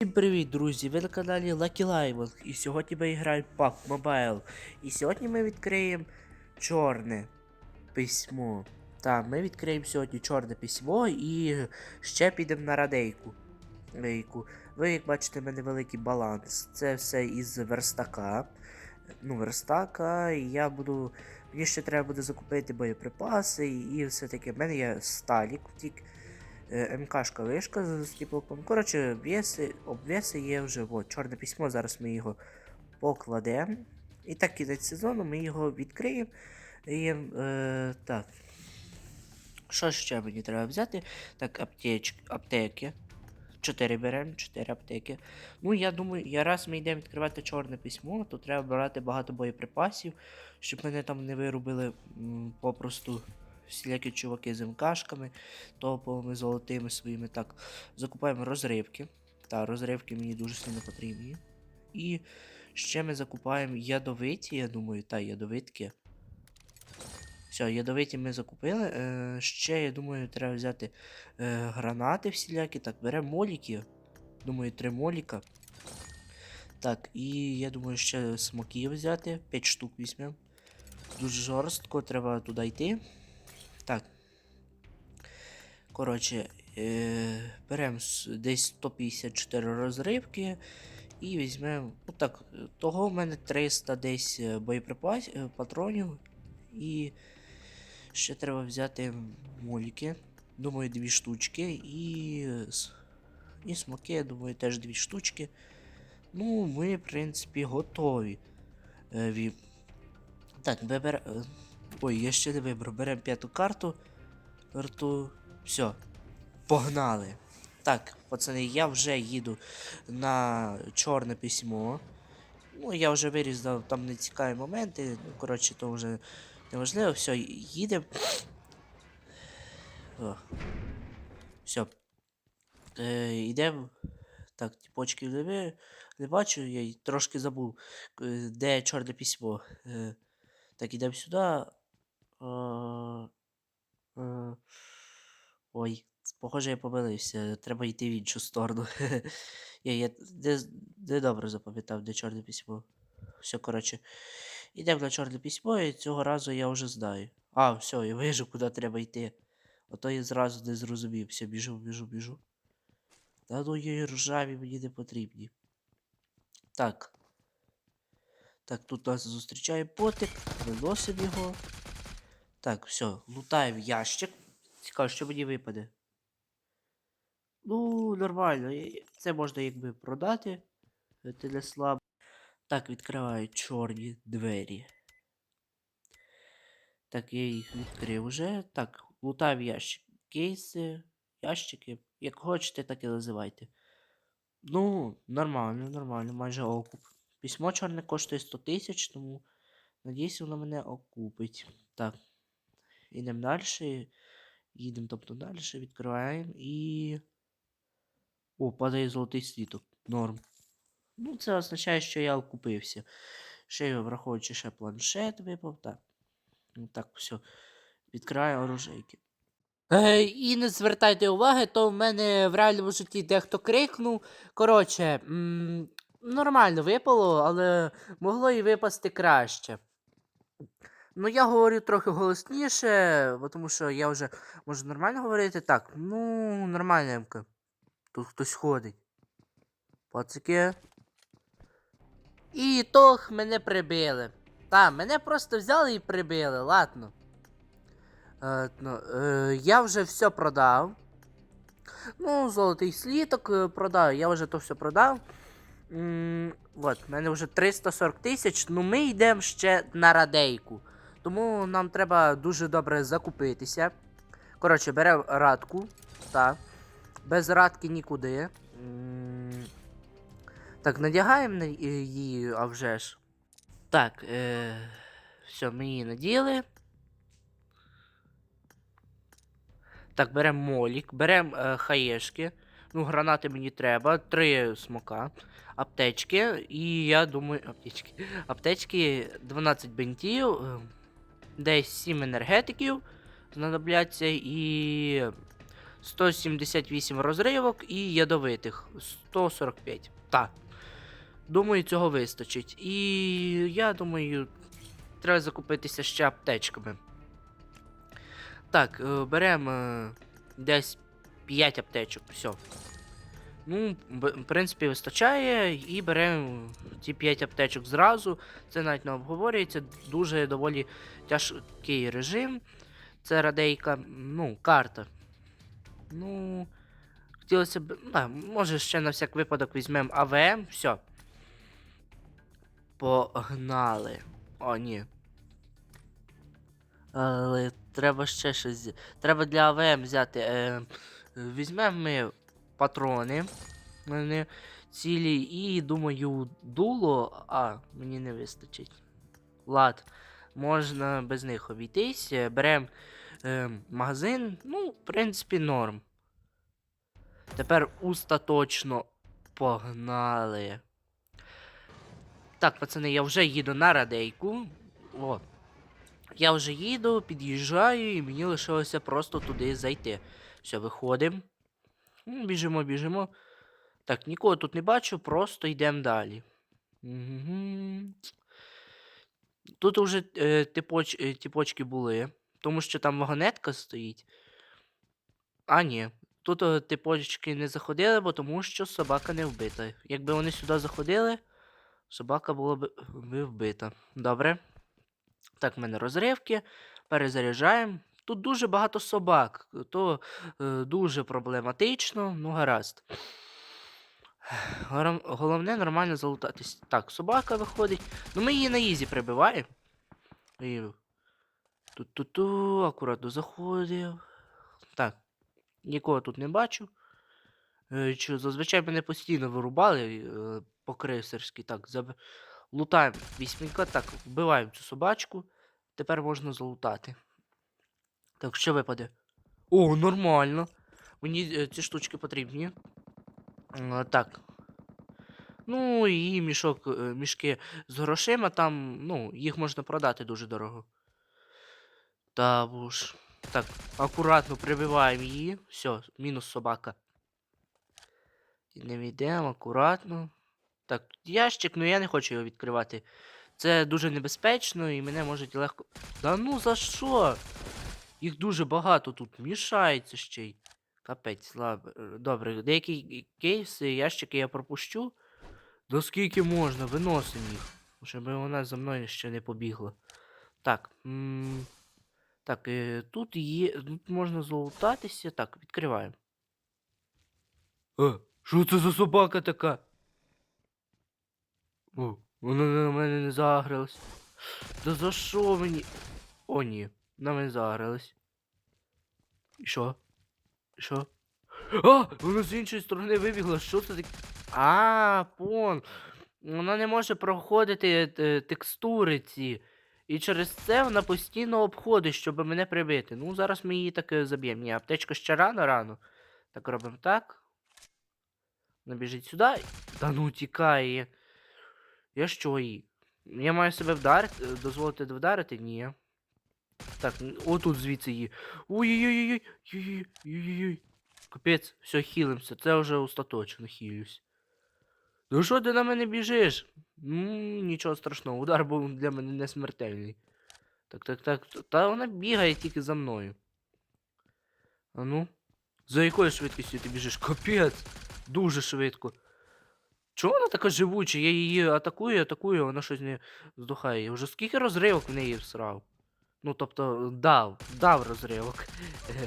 Всім привіт, друзі! Ви на каналі Lucky Live і сьогодні ми граємо PUBG Mobile. І сьогодні ми відкриємо чорне письмо. Так, ми відкриємо сьогодні чорне письмо і ще підемо на радейку. Рейку. Ви, як бачите, в мене великий баланс. Це все із верстака. Ну, верстака, і я буду. Мені ще треба буде закупити боєприпаси і, все таке. В мене є сталік втік. Е, МКшка вишка з стіплоком. Коротше, обвіси, обвіси є вже. От, чорне письмо, зараз ми його покладемо. І так кінець сезону ми його відкриємо. І, е, так. Що ще мені треба взяти? Так, аптеч, аптеки. 4 беремо, 4 аптеки. Ну, я думаю, я раз ми йдемо відкривати чорне письмо, то треба брати багато боєприпасів, щоб мене там не вирубили м, попросту всілякі чуваки з МКшками, топовими золотими своїми. Так, закупаємо розривки. Та, розривки мені дуже сильно потрібні. І ще ми закупаємо ядовиті, я думаю, та ядовитки. Все, ядовиті ми закупили. Е, ще, я думаю, треба взяти е, гранати всілякі. Так, беремо моліки. Думаю, три моліка. Так, і я думаю, ще смоків взяти. 5 штук візьмемо. Дуже жорстко, треба туди йти. Так. Коротше, е, беремо десь 154 розривки. І візьмемо. Ну так, того в мене 300 десь боєприпасів, патронів. І ще треба взяти моліки. Думаю, дві штучки. І. І смоки, я думаю, теж дві штучки. Ну, ми, в принципі, готові. Е, ві- Так, е, Ой, я ще не вибрав. Беремо п'яту карту. Карту. Все. Погнали. Так, пацани, я вже їду на чорне письмо. Ну, я вже вирізав там нецікаві моменти. Ну, коротше, то вже неважливо. Все, їдемо. Все. Е, йдемо. Так, тіпочки не, не бачу, я трошки забув, е, де чорне письмо. Е, так, ідемо сюди. Ой, похоже, я помилився. Треба йти в іншу сторону. я, я де добре запам'ятав, де чорне письмо. Все, коротше. Ідемо на чорне письмо, і цього разу я вже знаю. А, все, я вижу, куди треба йти. Ото я зразу не зрозумів. Все, біжу, біжу, біжу. Та ну є ржаві мені не потрібні. Так. Так, тут нас зустрічає потик, виносимо його. Так, все, лутаємо ящик. Цікаво, що мені випаде. Ну, нормально. Це можна якби продати. Це не слабо. Так, відкриваю чорні двері. Так, я їх відкрив вже. Так, лутав ящик. Кейси, ящики. Як хочете, так і називайте. Ну, нормально, нормально, майже окуп. Письмо чорне коштує 100 тисяч, тому надіюсь, воно мене окупить. Так. Ідемо далі. Їдемо, тобто далі, відкриваємо і. О, падає золотий сліток. Норм. Ну, це означає, що я окупився. Ще враховуючи ще планшет випав. Так. Так, все. Відкриваю оружейки. Е, і не звертайте уваги, то в мене в реальному житті дехто крикнув. Коротше, нормально випало, але могло і випасти краще. Ну, я говорю трохи голосніше, бо тому що я вже можу нормально говорити. Так, ну, нормальненько. Тут хтось ходить. Пацики. І тох мене прибили. Та, мене просто взяли і прибили, ладно. Е, ну, е, я вже все продав. Ну, золотий сліток е, продав, я вже то все продав. М, от, в мене вже 340 тисяч, ну ми йдемо ще на радейку. Тому нам треба дуже добре закупитися. Коротше, беремо радку. Так. Без радки нікуди. Так, надягаємо її, а вже ж. Так, е, все, ми її наділи. Так, беремо молік, беремо е, хаєшки. Ну, гранати мені треба, три смока, аптечки, і я думаю. Аптечки. Аптечки 12 бентів, е, десь 7 енергетиків знадобляться і 178 розривок і ядовитих 145. Так. Думаю, цього вистачить. І я думаю, треба закупитися ще аптечками. Так, е, беремо е, десь 5 аптечок. Все. Ну, в принципі, вистачає, і беремо ці 5 аптечок зразу. Це навіть не обговорюється. Дуже доволі тяжкий режим. Це радейка, ну, карта. Ну. Хотілося б. А, може, ще на всяк випадок візьмемо АВМ. Все. Погнали. О, ні. Але треба ще щось. Треба для АВМ взяти. Е, візьмемо ми патрони. Вони цілі. І думаю, дуло. А, мені не вистачить. Лад. Можна без них обійтись. Беремо е, магазин. Ну, в принципі, норм. Тепер остаточно погнали. Так, пацани, я вже їду на радейку. О. Я вже їду, під'їжджаю, і мені лишилося просто туди зайти. Все, виходимо. М, Біжимо, біжимо. Так, нікого тут не бачу, просто йдемо далі. Мгм. Тут вже е, типоч, е, типочки були, тому що там вагонетка стоїть. А, ні. Тут е, типочки не заходили, бо тому що собака не вбита. Якби вони сюди заходили, собака була б би вбита. Добре. Так, в мене розривки. Перезаряджаємо. Тут дуже багато собак, то е, дуже проблематично, ну гаразд. Головне нормально залутатись. Так, собака виходить. Ну ми її на ізі прибиваємо. І... Ту-ту-ту, акуратно заходив. Так. Нікого тут не бачу. Е, Що зазвичай мене постійно вирубали е, по крейсерськи. Так, заб... лутаємо вісьмінка. Так, вбиваємо цю собачку. Тепер можна залутати. Так, що випаде? О, нормально. Мені е, ці штучки потрібні. Е, Так. Ну і мішок, е, мішки з грошима, там, ну, їх можна продати дуже дорого. Та уж. Так, акуратно прибиваємо її. Все, мінус собака. Не відійдемо, акуратно. Так, ящик, ну я не хочу його відкривати. Це дуже небезпечно і мене можуть легко. Да ну за що? Їх дуже багато тут мішається ще й. Капець, слабо. Е, Добре, деякі кейси, ящики я пропущу. До скільки можна, виносимо їх. Щоб вона за мною ще не побігла. Так. М так, е, тут є. Тут можна залутатися. Так, відкриваємо. Е, що це за собака така? О, вона на мене не загралась. Да за що мені? О, ні, на мене загралась. І що? І що? А! Вона з іншої сторони вибігла. Що це таке? А, пон. Вона не може проходити е, текстури ці. І через це вона постійно обходить, щоб мене прибити. Ну, зараз ми її так заб'ємо. Ні, аптечка ще рано рано. Так робимо так. Вона біжить сюди. Та ну тікає. Я що її? Я маю себе вдарити, е, дозволити вдарити? Ні. Так, отут звідси її. Ой-ой-ой-ой-ой-ой-ой-ой. Капець, все, хілимося. Це вже остаточно хілюсь. Ну що ти на мене біжиш? Ну, нічого страшного, удар був для мене не смертельний. Так, так, так. Та вона бігає тільки за мною. А ну. За якою швидкістю ти біжиш? Капець! Дуже швидко. Чого вона така живуча? Я її атакую, атакую, вона щось не здухає. Я Вже скільки розривок в неї всрав? Ну, тобто, дав, дав розривок.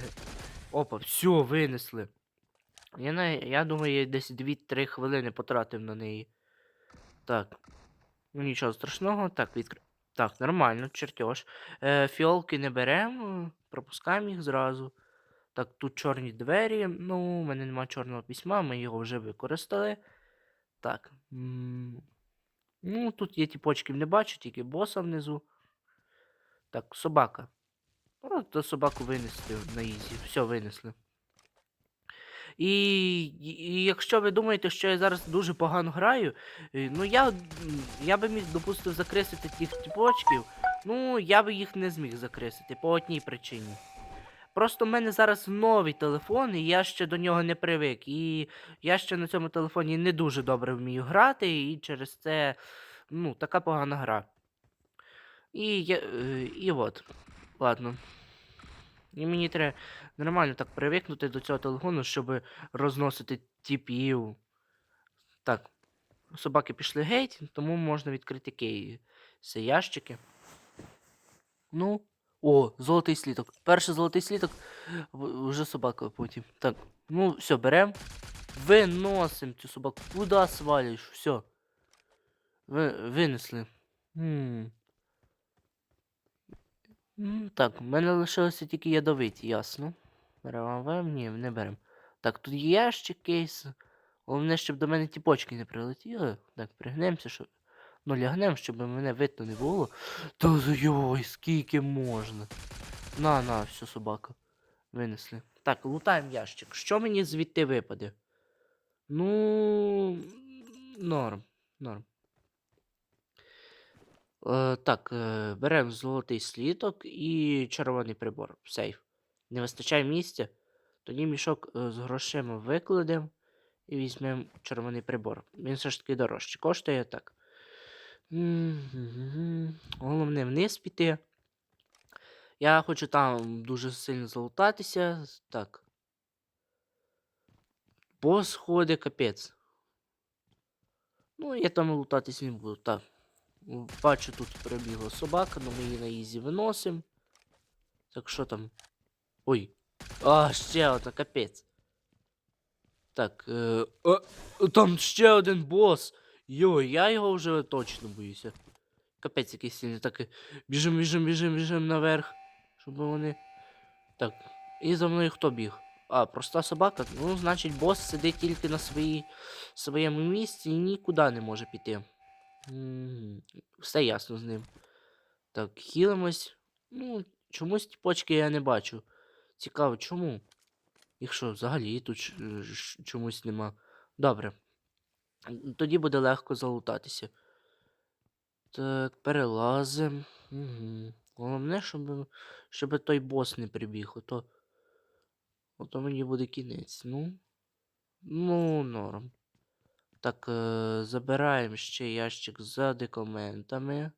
Опа, все, винесли. Я, на, я думаю, я десь 2-3 хвилини потратив на неї. Так. Ну нічого страшного. Так, відкр... Так, нормально, чертеж. Е, фіолки не беремо, пропускаємо їх зразу. Так, тут чорні двері. Ну, у мене немає чорного письма, ми його вже використали. Так. Ну, тут є тіпочків не бачу, тільки боса внизу. Так, собака. Ну, то собаку винесли на ізі. Все, винесли. І, і, якщо ви думаєте, що я зараз дуже погано граю, е, ну я, я би міг, допустив, закресити тих тіпочків, ну я би їх не зміг закресити по одній причині. Просто в мене зараз новий телефон, і я ще до нього не привик. І я ще на цьому телефоні не дуже добре вмію грати, і через це, ну, така погана гра. І я. І от. Ладно. І мені треба нормально так привикнути до цього телефону, щоб розносити тіпів. Так. Собаки пішли геть, тому можна відкрити кейси ящики. Ну. О, золотий слідок. Перший золотий слідок, вже собака потім. Так, ну, все, берем. Виносим цю собаку. Куда свалиш? Все. Ви, винесли. Хм. М, Так, в мене лишилося тільки ядовиті, ясно. Беремо, ні, не беремо. Так, тут є ящик кейс. Головне, щоб до мене ті почки не прилетіли. Так, пригнемося, щоб. Ну, лягнемо, щоб мене видно не було. Та йой, скільки можна. На, на, все, собака. Винесли. Так, лутаємо ящик. Що мені звідти випаде? Ну. Норм. Норм. Е, так, е, беремо золотий сліток і червоний прибор. Сейф. Не вистачає місця. Тоді мішок з грошима викладемо і візьмемо червоний прибор. Він все ж таки дорожче. Коштує так. Головне вниз піти. Я хочу там дуже сильно залутатися. Так. Бос ходить капець. Ну, я там лутатись не буду. Так. Бачу, тут прибігла собака, але ми її на ізі виносимо. Так що там? Ой. А, ще одна, капець. Так, е, а, там ще один бос. Йой, я його вже точно боюся. Капець якийсь сильний. Так, е, біжим, біжим, біжим, біжим наверх. Щоб вони. Так. І за мною хто біг? А, проста собака. Ну, значить, бос сидить тільки на своїй, своєму місці і нікуди не може піти. Все ясно з ним. Так, хілимось. Ну, чомусь почки я не бачу. Цікаво, чому? Їх що, взагалі тут е, чомусь нема. Добре. Тоді буде легко залутатися. Так, перелазим. Угу. Головне, щоб, щоб той бос не прибіг, ото. Ото мені буде кінець. Ну. Ну, норм. Так, е, забираємо ще ящик за документами.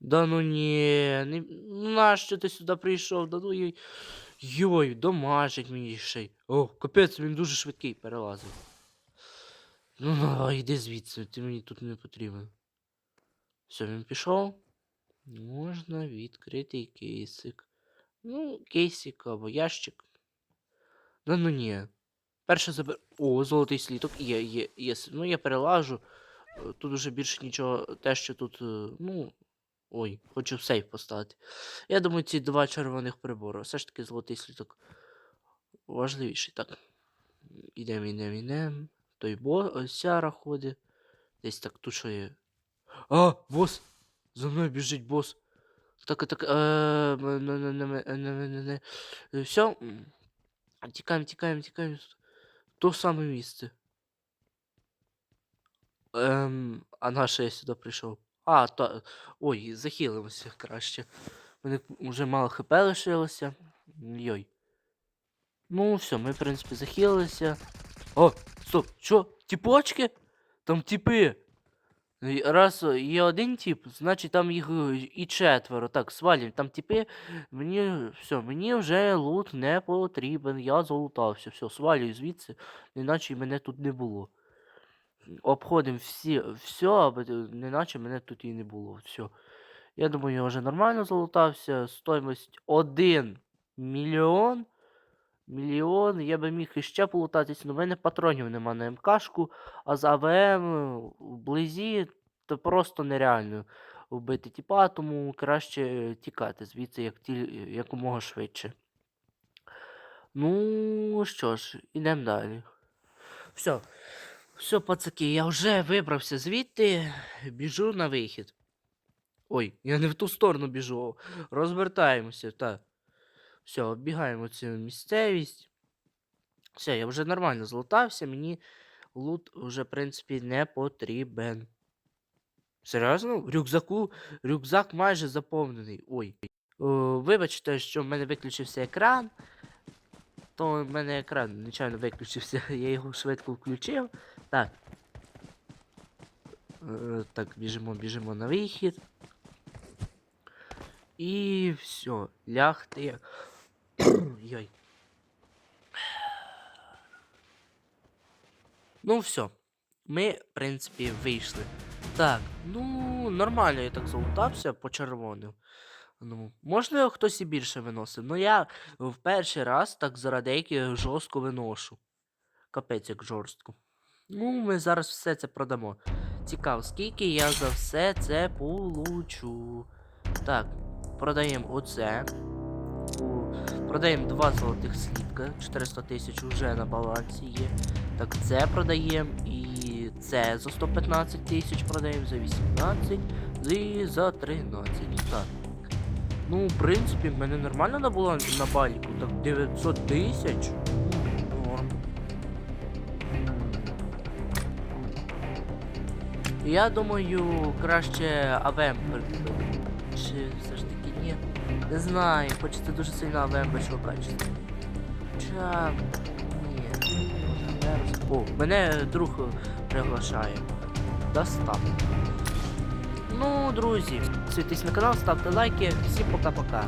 Да ну ні, не... ну нащо ти сюди прийшов? Да ну йой. Йой, домажить мені ще й. О, капець, він дуже швидкий перелазив. Ну, ну, йди звідси, ти мені тут не потрібен. Все, він пішов. Можна відкрити кейсик. Ну, кейсик або ящик. Да ну ні. Перше забер. О, золотий сліток. Є, є, є. Ну, я перелажу. Е, Тут уже більше нічого. Те, що тут. е, Ну. Ой, хочу сейф поставити. Я думаю, ці два червоних прибори. Все ж таки золотий сліток важливіший. Так. Ідемо, ідемо, ідемо. Той бо сяра ходить. Десь так тут що є. А, бос! За мною біжить бос. Так, так, е. Все. Тікаємо, тікаємо, тікаємо. То саме місце. Ем, а наше я сюди прийшов. А, то. Ой, захилимося краще. Мене вже мало хп лишилося. Йой. Ну, все, ми, в принципі, захилилися. О, стоп, що? Тіпочки? Там тіпи. І Раз е, є один тип, значить там їх е, і четверо. Так, свалім, там типи. Мені все, мені вже лут не потрібен. Я залутався. Все, свалюю звідси, неначе мене тут не було. Обходимо всі, все, аби е, неначе мене тут і не було. Все. Я думаю, я вже нормально залутався. Стоїмость 1 мільйон. Мільйон, я би міг іще полутатись, але в мене патронів нема на МКшку, а з АВМ вблизі то просто нереально вбити тіпа, тому краще тікати звідси як ті, якомога швидше. Ну що ж, ідемо далі. Все. Все, пацаки, я вже вибрався звідти, біжу на вихід. Ой, я не в ту сторону біжу. Розвертаємося, так. Все, оббігаємо цю місцевість. Все, я вже нормально злутався, мені лут вже, в принципі, не потрібен. Серйозно? Рюкзаку рюкзак майже заповнений. Ой. вибачте, що в мене виключився екран. То в мене екран, нечайно виключився, я його швидко включив. Так. Е, так, біжимо, біжимо на вихід. І все, лягти. Йой. Ну, все. Ми, в принципі, вийшли. Так, ну, нормально я так залутався по червоним. Ну, можливо, хтось і більше виносив. Ну я в перший раз так заради деякі жорстко виношу. Капець як жорстко. Ну, ми зараз все це продамо. Цікаво, скільки я за все це получу. Так, продаємо оце. Продаємо два золотих слідка. 400 тисяч вже на балансі є. Так, це продаємо і це за 115 тисяч продаємо за 18 і за 13. Так. Ну, в принципі, в мене нормально набуло на баліку. Так 900 тисяч. Я думаю, краще АВМ прикупити. Чи все ж? Не знаю, хочеться дуже сильно АВМ вищого бачити. Хоча... Ні. не. О, мене друг приглашає. Достав. Ну, друзі, підписуйтесь на канал, ставте лайки. Всім пока-пока.